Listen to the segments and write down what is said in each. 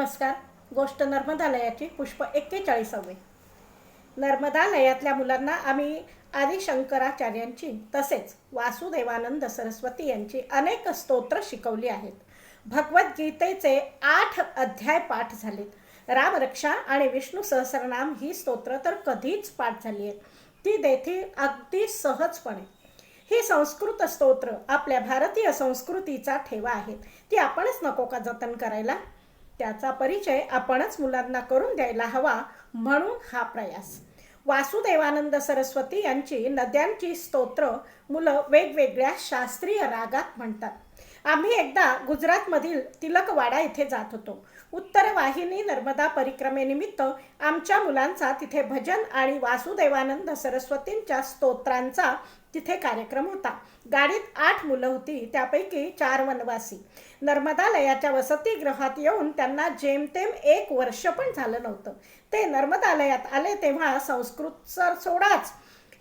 नमस्कार. गोष्ट नर्मदालयाची पुष्प एक्केचाळीसावे. नर्मदालयातल्या मुलांना आम्ही आदिशंकराचार्यांची तसेच वासुदेवानंद सरस्वती यांची अनेक स्तोत्र शिकवली आहेत. भगवद्गीतेचे आठ अध्याय पाठ झालेत. रामरक्षा आणि विष्णू सहस्रनाम ही स्तोत्र तर कधीच पाठ झाली आहेत. ती देखील अगदी सहजपणे. ही संस्कृत स्तोत्र आपल्या भारतीय संस्कृतीचा ठेवा आहेत. ती आपणच नको का जतन करायला? त्याचा परिचय आपणच मुलांना करून द्यायला हवा म्हणून हा प्रयास. वासुदेवानंद सरस्वती यांची नद्यांची स्तोत्र मुलं वेगवेगळ्या शास्त्रीय रागात म्हणतात. आम्ही एकदा गुजरातमधील तिलकवाडा येथे जात होतो. उत्तर वाहिनी नर्मदा परिक्रमेनिमित्त आमच्या मुलांचा तिथे भजन आणि वासुदेवानंद सरस्वतींच्या स्तोत्रांचा तिथे कार्यक्रम होता. गाडीत आठ मुलं होती त्यापैकी चार वनवासी. नर्मदालयाच्या वसतिगृहात येऊन त्यांना जेमतेम एक वर्ष पण झालं नव्हतं. ते नर्मदालयात आले तेव्हा संस्कृत सर सोडाच.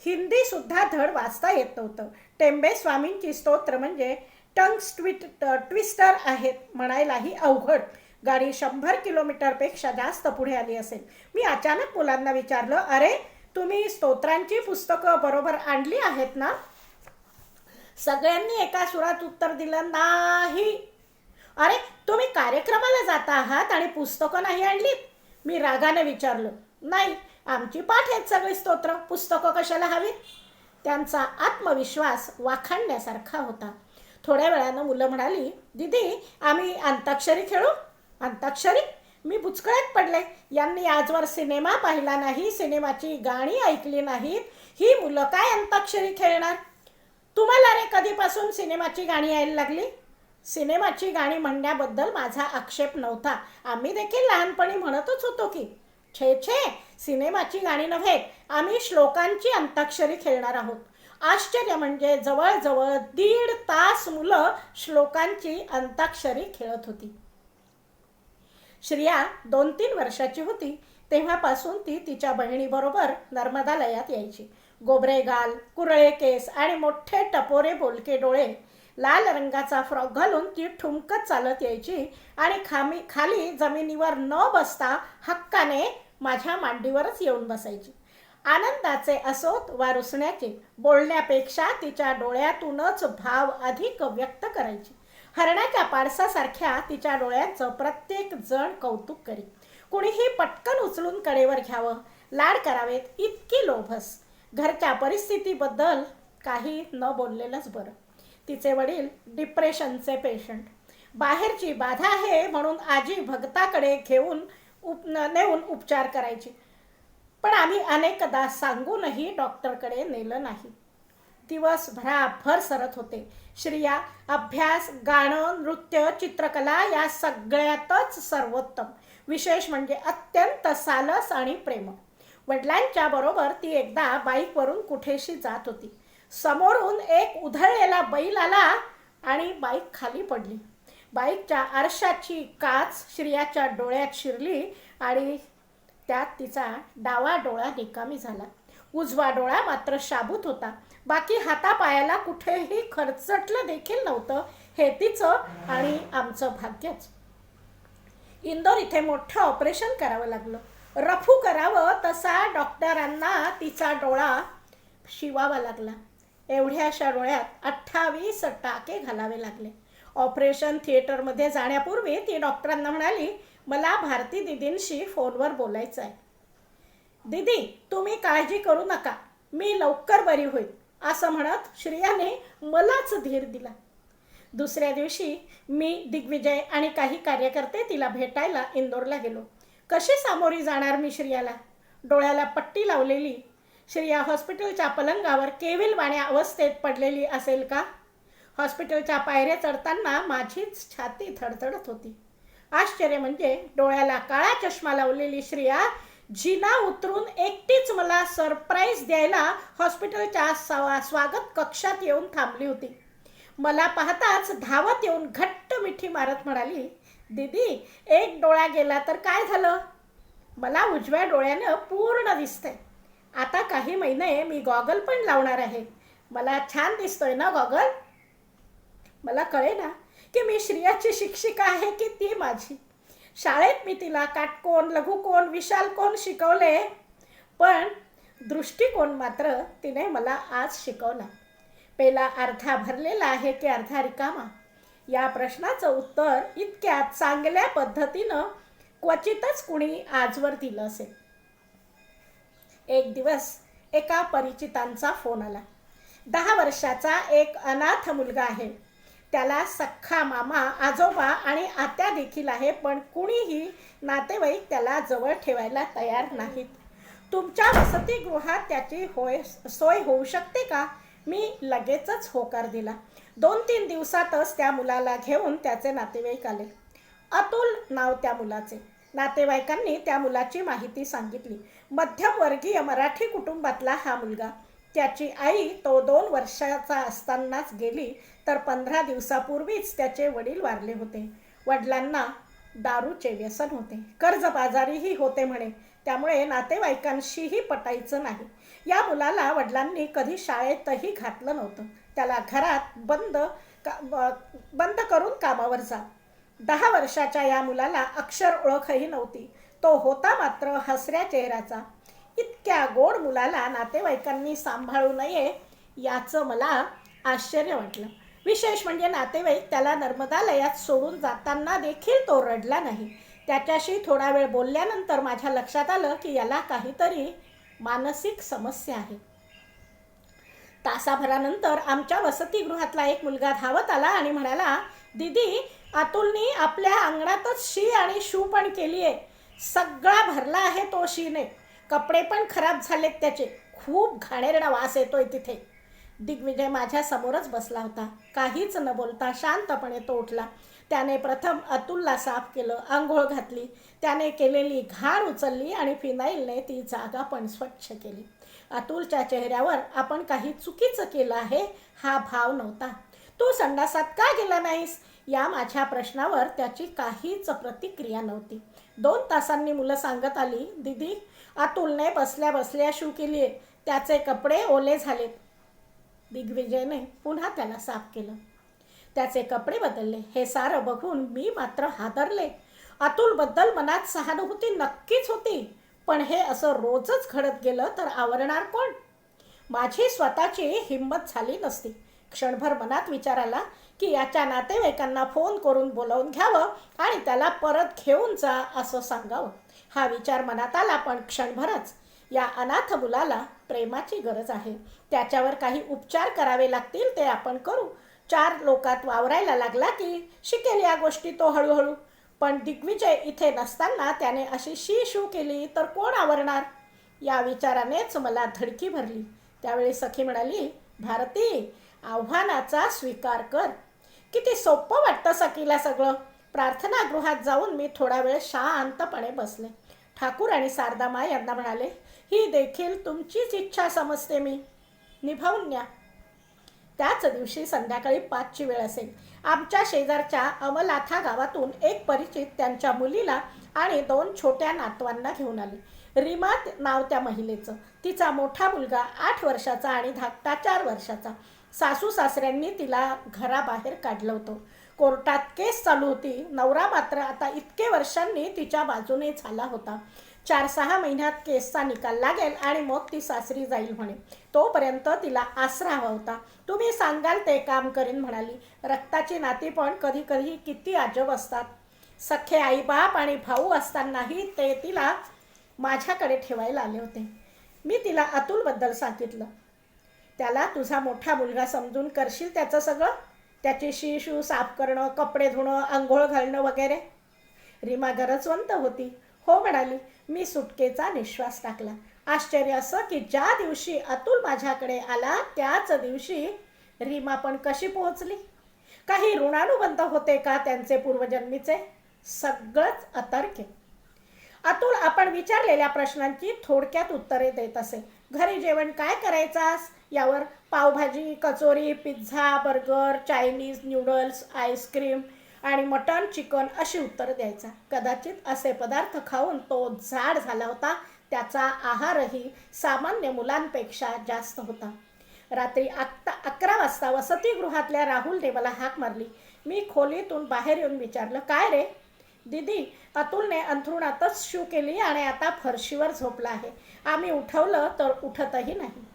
हिंदी सुद्धा धड वाचता येत नव्हतं. टेंबे स्वामींची स्तोत्र म्हणजे टंग ट्विट ट्विस्टर आहेत म्हणायलाही अवघड. गाडी शंभर किलोमीटरपेक्षा जास्त पुढे आली असेल. मी अचानक मुलांना विचारलं अरे तुम्ही स्तोत्रांची पुस्तकं बरोबर आणली आहेत ना? सगळ्यांनी एका सुरात उत्तर दिलं नाही. अरे तुम्ही कार्यक्रमाला जाता आहात आणि पुस्तकं नाही आणलीत? मी रागाने विचारलं. नाही आमची पाठ आहेत सगळी स्तोत्र. पुस्तकं कशाला हवीत? त्यांचा आत्मविश्वास वाखाणण्यासारखा होता. थोड्या वेळानं मुलं म्हणाली दीदी आम्ही अंताक्षरी खेळू? अंताक्षरी? मी बुचकळ्यात पडले. यांनी आजवर सिनेमा पाहिला नाही सिनेमाची गाणी ऐकली नाहीत. ही मुलं काय अंताक्षरी खेळणार? तुम्हाला रे कधीपासून सिनेमाची गाणी यायला लागली? सिनेमाची गाणी म्हणण्याबद्दल माझा आक्षेप नव्हता. आम्ही देखील लहानपणी म्हणतच होतो की छे छे सिनेमाची गाणी नव्हे आम्ही श्लोकांची अंताक्षरी खेळणार आहोत. आश्चर्य म्हणजे जवळजवळ दीड तास मुलं श्लोकांची अंताक्षरी खेळत होती. श्रिया दोन तीन वर्षाची होती. तेव्हापासून ती तिच्या बहिणीबरोबर नर्मदालयात यायची. गोबरे गाल कुरळे केस आणि मोठे टपोरे बोलके डोळे. लाल रंगाचा फ्रॉक घालून ती ठुमकत चालत यायची आणि खामी खाली जमिनीवर न बसता हक्काने माझ्या मांडीवरच येऊन बसायची. आनंदाचे असोत वा रुसण्याचे बोलण्यापेक्षा तिच्या डोळ्यातूनच भाव अधिक व्यक्त करायची. हरणाच्या पारसासारख्या तिच्या डोळ्यांचं प्रत्येक जण कौतुक करी कुणीही पटकन उचलून कडेवर घ्यावं. लाड करावेत इतकी लोभस. घरच्या परिस्थितीबद्दल काही न बोललेलंच बरं. तिचे वडील डिप्रेशनचे पेशंट. बाहेरची बाधा आहे म्हणून आजी भक्ताकडे घेऊन उप नेऊन उपचार करायची. पण आम्ही अनेकदा सांगूनही डॉक्टरकडे नेलं नाही. दिवसभराभर सरत होते. श्रिया अभ्यास गाणं नृत्य चित्रकला या सगळ्यातच सर्वोत्तम. विशेष म्हणजे अत्यंत सालस आणि प्रेम. वडिलांच्या बरोबर ती एकदा बाईकवरून कुठेशी जात होती. समोरून एक उधळलेला बैल आला आणि बाईक खाली पडली. बाईकच्या आरशाची काच श्रियाच्या डोळ्यात शिरली आणि त्यात तिचा डावा डोळा निकामी झाला. उजवा डोळा मात्र शाबूत होता. बाकी हातापायाला कुठेही खरचटलं देखील नव्हतं. हे तिचं आणि आमचं भाग्यच. इंदोर इथे मोठं ऑपरेशन करावं लागलं. रफू करावं तसा डॉक्टरांना तिचा डोळा शिवावा लागला. एवढ्याशा डोळ्यात अठ्ठावीस टाके घालावे लागले. ऑपरेशन थिएटरमध्ये जाण्यापूर्वी ती डॉक्टरांना म्हणाली मला भारती दिदींशी फोनवर बोलायचं आहे दीदी तुम्ही काळजी करू नका. मी लवकर बरी होईल असं म्हणत श्रेयाने मलाच धीर दिला. दुसऱ्या दिवशी मी दिग्विजय आणि काही कार्यकर्ते तिला भेटायला इंदोरला गेलो. कशी सामोरी जाणार मी श्रियाला? डोळ्याला पट्टी लावलेली. श्रिया हॉस्पिटलच्या पलंगावर केविल वाण्या अवस्थेत पडलेली असेल का? हॉस्पिटलच्या पायऱ्या चढताना माझीच छाती थडथडत होती. आश्चर्य म्हणजे डोळ्याला काळा चष्मा लावलेली श्रिया जिना उतरून एकटीच मला सरप्राईज द्यायला हॉस्पिटलच्या स्वा स्वागत कक्षात येऊन थांबली होती. मला पाहताच धावत येऊन घट्ट मिठी मारत म्हणाली दीदी एक डोळा गेला तर काय झालं? मला उजव्या डोळ्यानं पूर्ण दिसतंय. आता काही महिने मी गॉगल पण लावणार आहे. मला छान दिसतोय ना गॉगल? मला कळे ना की मी श्रियाची शिक्षिका आहे की ती माझी. शाळेत मी तिला काटकोण लघुकोण विशाल कोण शिकवले पण दृष्टिकोन मात्र तिने मला आज शिकवला. पेला अर्धा भरलेला आहे की अर्धा रिकामा? या प्रश्नाचं उत्तर इतक्या चांगल्या पद्धतीनं क्वचितच कुणी आजवर दिलं असेल. एक दिवस एका परिचितांचा फोन आला. दहा वर्षाचा एक अनाथ मुलगा आहे. त्याला सख्खा मामा आजोबा आणि आत्या देखील आहे पण कुणीही नातेवाईक त्याला जवळ ठेवायला तयार नाहीत. तुमच्या वसतिगृहात त्याची होय सोय होऊ शकते का? मी लगेचच होकार दिला. दोन तीन दिवसातच त्या मुलाला घेऊन त्याचे नातेवाईक आले. अतुल नाव त्या मुलाचे. नातेवाईकांनी त्या मुलाची माहिती सांगितली. मध्यमवर्गीय मराठी कुटुंबातला हा मुलगा. त्याची आई तो दोन वर्षाचा असतानाच गेली तर पंधरा दिवसापूर्वीच त्याचे वडील वारले होते. वडिलांना दारूचे व्यसन होते. कर्जबाजारीही होते म्हणे. त्यामुळे नातेवाईकांशीही पटायचं नाही. या मुलाला वडिलांनी कधी शाळेतही घातलं नव्हतं. त्याला घरात बंद का बंद करून कामावर जा. दहा वर्षाच्या या मुलाला अक्षर ओळखही नव्हती. तो होता मात्र हसऱ्या चेहऱ्याचा. इतक्या गोड मुलाला नातेवाईकांनी सांभाळू नये याचं मला आश्चर्य वाटलं. विशेष म्हणजे नातेवाईक त्याला नर्मदालयात सोडून जाताना देखील तो रडला नाही. त्याच्याशी थोडा वेळ बोलल्यानंतर माझ्या लक्षात आलं की याला काहीतरी मानसिक समस्या आहे. तासाभरानंतर आमच्या वसतिगृहातला एक मुलगा धावत आला आणि म्हणाला दीदी अतुलनी आपल्या अंगणातच शी आणि शू पण केली आहे सगळा भरला आहे तो शीने. कपडे पण खराब झालेत त्याचे. खूप घाणेरडा वास येतोय तिथे. दिग्विजय माझ्या समोरच बसला होता. काहीच न बोलता शांतपणे तो उठला. त्याने प्रथम अतुलला साफ केलं आंघोळ घातली. त्याने केलेली घाण उचलली आणि फिनाईलने ती जागा पण स्वच्छ केली. अतुलच्या चेहऱ्यावर आपण काही चुकीचं केलं आहे हा भाव नव्हता. तू संडासात का गेला नाहीस? या माझ्या प्रश्नावर त्याची काहीच प्रतिक्रिया नव्हती. दोन तासांनी मुलं सांगत आली दीदी अतुलने बसल्या बसल्या शू केली त्याचे कपडे ओले झालेत. दिग्विजयने पुन्हा त्याला साफ केलं. त्याचे कपडे बदलले. हे सारं बघून मी मात्र हादरले. अतुलबद्दल मनात सहानुभूती नक्कीच होती. पण हे असं रोजच घडत गेलं तर आवरणार कोण? माझी स्वतःची हिंमत झाली नसती. क्षणभर मनात विचार आला की याच्या नातेवाईकांना फोन करून बोलावून घ्यावं आणि त्याला परत घेऊन जा असं सांगावं. हा विचार मनात आला पण क्षणभरच. या अनाथ मुलाला प्रेमाची गरज आहे. त्याच्यावर काही उपचार करावे लागतील ते आपण करू. चार लोकात वावरायला लागला की शिकेल या गोष्टी तो हळूहळू. पण दिग्विजय इथे नसताना त्याने अशी शी शू केली तर कोण आवरणार? या विचारानेच मला धडकी भरली. त्यावेळी सखी म्हणाली भारती आव्हानाचा स्वीकार कर. किती सोपं वाटतं सखीला सगळं. प्रार्थनागृहात जाऊन मी थोडा वेळ शांतपणे बसले. ठाकूर आणि शारदामा यांना म्हणाले ही देखील तुमचीच इच्छा समजते मी. निभावून न्या. त्याच दिवशी संध्याकाळी पाचची वेळ असेल. आमच्या शेजारच्या अमलाथा गावातून एक परिचित त्यांच्या मुलीला आणि दोन छोट्या नातवांना घेऊन आले. रीमा नाव त्या महिलेचं. तिचा मोठा मुलगा आठ वर्षाचा आणि धाकटा चार वर्षाचा. सासू सासऱ्यांनी तिला घराबाहेर काढलं होतं. कोर्टात केस चालू होती. नवरा मात्र आता इतके वर्षांनी तिच्या बाजूने झाला होता. चार सहा महिन्यात केसचा निकाल लागेल आणि मग ती सासरी जाईल म्हणे. तोपर्यंत तिला आसरा हवा होता. तुम्ही सांगाल ते काम करीन म्हणाली. रक्ताची नाती पण कधी कधी किती अजब असतात. सख्खे आईबाप आणि भाऊ असतानाही ते तिला माझ्याकडे ठेवायला आले होते. मी तिला अतुलबद्दल सांगितलं. त्याला तुझा मोठा मुलगा समजून करशील त्याचं सगळं? त्याची शिशू साफ करणं कपडे धुणं आंघोळ घालणं वगैरे? रीमा गरजवंत होती. हो म्हणाली. मी सुटकेचा निश्वास टाकला. आश्चर्य असं की ज्या दिवशी अतुल माझ्याकडे आला त्याच दिवशी रीमा पण कशी पोहोचली? काही ऋणानुबंध होते का त्यांचे पूर्वजन्मीचे? सगळंच अतर्के. अतुल आपण विचारलेल्या प्रश्नांची थोडक्यात उत्तरे देत असे. घरी जेवण काय करायचास? यावर pav bhaji kachori pizza burger Chinese noodles ice cream आणि मटण चिकन अशी उत्तरं द्यायचा. कदाचित असे पदार्थ खाऊन तो जाड झाला होता. त्याचा आहारही सामान्य मुलांपेक्षा जास्त होता. रात्री आत्ता अकरा वाजता वसतिगृहातल्या राहुलने मला हाक मारली. मी खोलीतून बाहेर येऊन विचारलं काय रे? दीदी अतुलने अंथरुणातच शू केली आणि आता फरशीवर झोपला आहे. आम्ही उठवलं तर उठतही नाही.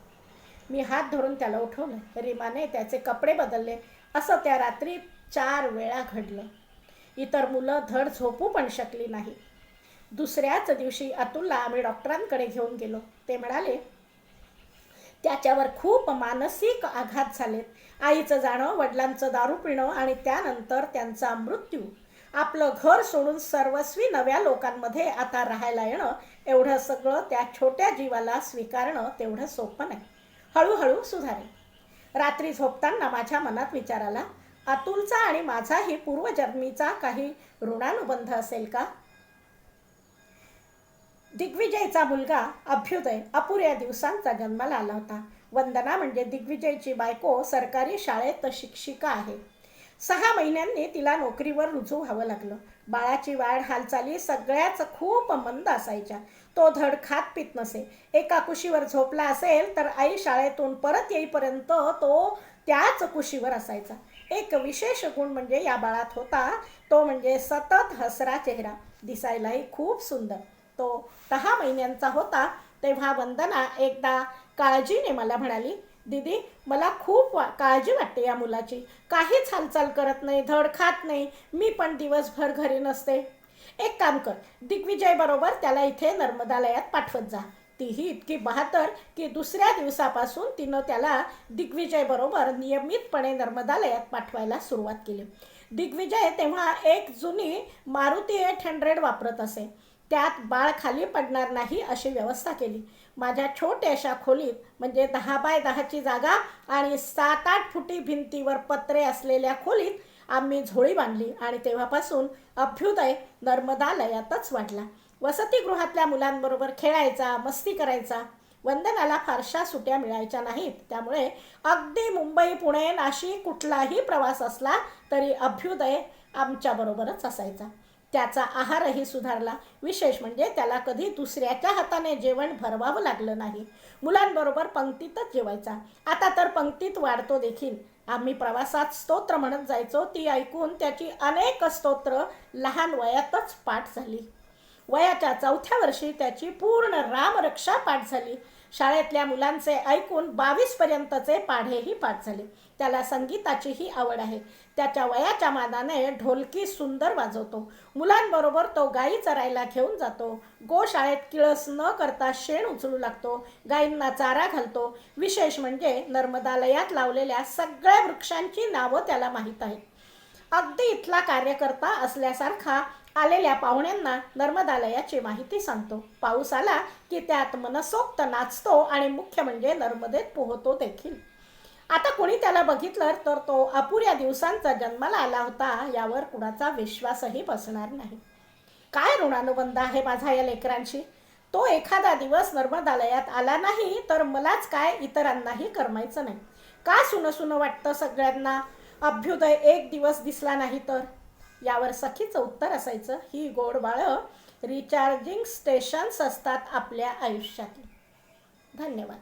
मी हात धरून त्याला उठवलं. रीमाने त्याचे कपडे बदलले. असं त्या रात्री चार वेळा घडलं. इतर मुलं धड झोपू पण शकली नाही. दुसऱ्याच दिवशी अतुलला आम्ही डॉक्टरांकडे घेऊन गेलो. ते म्हणाले त्याच्यावर खूप मानसिक आघात झालेत. आईचं जाणं वडिलांचं दारू पिणं आणि त्यानंतर त्यांचा मृत्यू. आपलं घर सोडून सर्वस्वी नव्या लोकांमध्ये आता राहायला येणं एवढं सगळं त्या छोट्या जीवाला स्वीकारणं तेवढं सोपं नाही. हळूहळू सुधारेल. रात्री झोपताना माझ्या मनात विचार आला अतुलचा आणि माझाही पूर्वजन्मीचा काही ऋणानुबंध असेल का? दिग्विजयचा मुलगा अभ्युदय अपुऱ्या दिवसांचा जन्माला आला होता. वंदना म्हणजे दिग्विजयची बायको सरकारी शाळेत शिक्षिका आहे. सहा महिन्यांनी तिला नोकरीवर रुजू व्हावं लागलं. बाळाची वाढ हालचाली सगळ्याच खूप मंद असायच्या. तो धड खात पित नसे. एका कुशीवर झोपला असेल तर आई शाळेतून परत येईपर्यंत तो त्याच कुशीवर असायचा. एक विशेष गुण म्हणजे या बाळात होता तो म्हणजे सतत हसरा चेहरा. दिसायलाही खूप सुंदर. तो दहा महिन्यांचा होता तेव्हा वंदना एकदा काळजीने मला म्हणाली दीदी मला खूप वा काळजी वाटते या मुलाची. काहीच हालचाल करत नाही धड खात नाही. मी पण दिवसभर घरी नसते. एक काम कर दिग्विजय बरोबर त्याला इथे नर्मदालयात पाठवत जा. तीही इतकी बहातर की दुसऱ्या दिवसापासून तिनं त्याला दिग्विजयबरोबर नियमितपणे नर्मदालयात पाठवायला सुरुवात केली. दिग्विजय तेव्हा एक जुनी मारुती एट हंड्रेड वापरत असे. त्यात बाळ खाली पडणार नाही अशी व्यवस्था केली. माझ्या छोट्याशा खोलीत म्हणजे दहा बाय दहाची जागा आणि सात आठ फुटी भिंतीवर पत्रे असलेल्या खोलीत आम्ही झोळी बांधली आणि तेव्हापासून अभ्युदय नर्मदालयातच वाढला. वसतिगृहातल्या मुलांबरोबर खेळायचा मस्ती करायचा वंदनाला फारशा सुट्या मिळायच्या नाहीत. त्यामुळे अगदी मुंबई पुणे नाशिक कुठलाही प्रवास असला तरी अभ्युदय आमच्याबरोबरच असायचा. त्याचा आहारही सुधारला. विशेष म्हणजे त्याला कधी दुसऱ्याच्या हाताने जेवण भरवावं लागलं नाही. मुलांबरोबर पंक्तीतच जेवायचा. आता तर पंक्तीत वाढतो देखील. आम्ही प्रवासात स्तोत्र म्हणत जायचो ती ऐकून त्याची अनेक स्तोत्र लहान वयातच पाठ झाली. वयाच्या चौथ्या वर्षी त्याची पूर्ण रामरक्षा पाठ झाली. शाळेतल्या मुलांचे ऐकून बावीस पर्यंतचे पाढेही पाठ झाले. त्याला संगीताचीही आवड आहे. त्याच्या वयाच्या मानाने ढोलकी सुंदर वाजवतो. मुलांबरोबर तो गायी चरायला घेऊन जातो. गोशाळेत किळस न करता शेण उचलू लागतो. गायींना चारा घालतो. विशेष म्हणजे नर्मदालयात लावलेल्या सगळ्या वृक्षांची नावं त्याला माहीत आहेत. अगदी इथला कार्यकर्ता असल्यासारखा आलेल्या पाहुण्यांना नर्मदालयाची माहिती सांगतो. पाऊस आला की त्यात मनसोक्त नाचतो आणि मुख्य म्हणजे नर्मदेत पोहतो देखील. आता कोणी त्याला बघितलं तर तो अपुऱ्या दिवसांचा जन्माला आला होता यावर कुणाचा विश्वासही बसणार नाही. काय ऋणानुबंध आहे माझा या लेकरांशी? तो एखादा दिवस नर्मदालयात आला नाही तर मलाच काय इतरांनाही करमायचं नाही. का सुन सुनं वाटतं सगळ्यांना? अभ्युदय एक दिवस दिसला नाही तर. यावर सखीचं उत्तर असायचं. ही गोड बाळं रिचार्जिंग स्टेशन्स असतात आपल्या आयुष्यातली. धन्यवाद.